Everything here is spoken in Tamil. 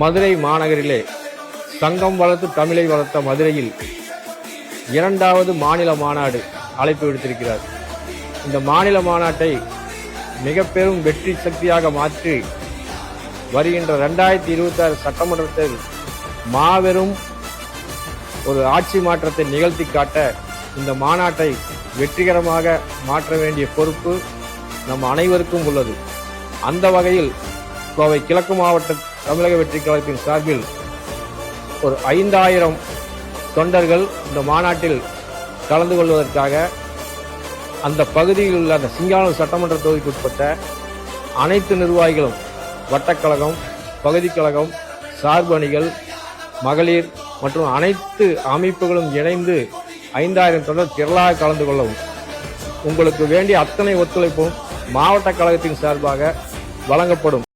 மதுரை மாநகரிலே சங்கம் வளர்த்து தமிழை வளர்த்த மதுரையில் இரண்டாவது மாநில மாநாடு அழைப்பு விடுத்திருக்கிறார். இந்த மாநில மாநாட்டை மிக பெரும் வெற்றி சக்தியாக மாற்றி வருகின்ற ரெண்டாயிரத்தி இருபத்தி ஆறு சட்டமன்றத்தில் மாபெரும் ஒரு ஆட்சி மாற்றத்தை நிகழ்த்தி காட்ட இந்த மாநாட்டை வெற்றிகரமாக மாற்ற வேண்டிய பொறுப்பு நம் அனைவருக்கும் உள்ளது. அந்த வகையில் கோவை கிழக்கு மாவட்ட தமிழக வெற்றி கழகத்தின் சார்பில் ஒரு ஐந்தாயிரம் தொண்டர்கள் இந்த மாநாட்டில் கலந்து கொள்வதற்காக அந்த பகுதியில் உள்ள அந்த சிங்கானூர் சட்டமன்ற தொகுதிக்குட்பட்ட அனைத்து நிர்வாகிகளும் வட்டக்கழகம் பகுதிக் கழகம் சார்பு அணிகள் மகளிர் மற்றும் அனைத்து அமைப்புகளும் இணைந்து ஐந்தாயிரம் தொண்டர் திரளாக கலந்து கொள்ளவும் உங்களுக்கு வேண்டிய அத்தனை ஒத்துழைப்பும் மாவட்ட கழகத்தின் சார்பாக வழங்கப்படும்.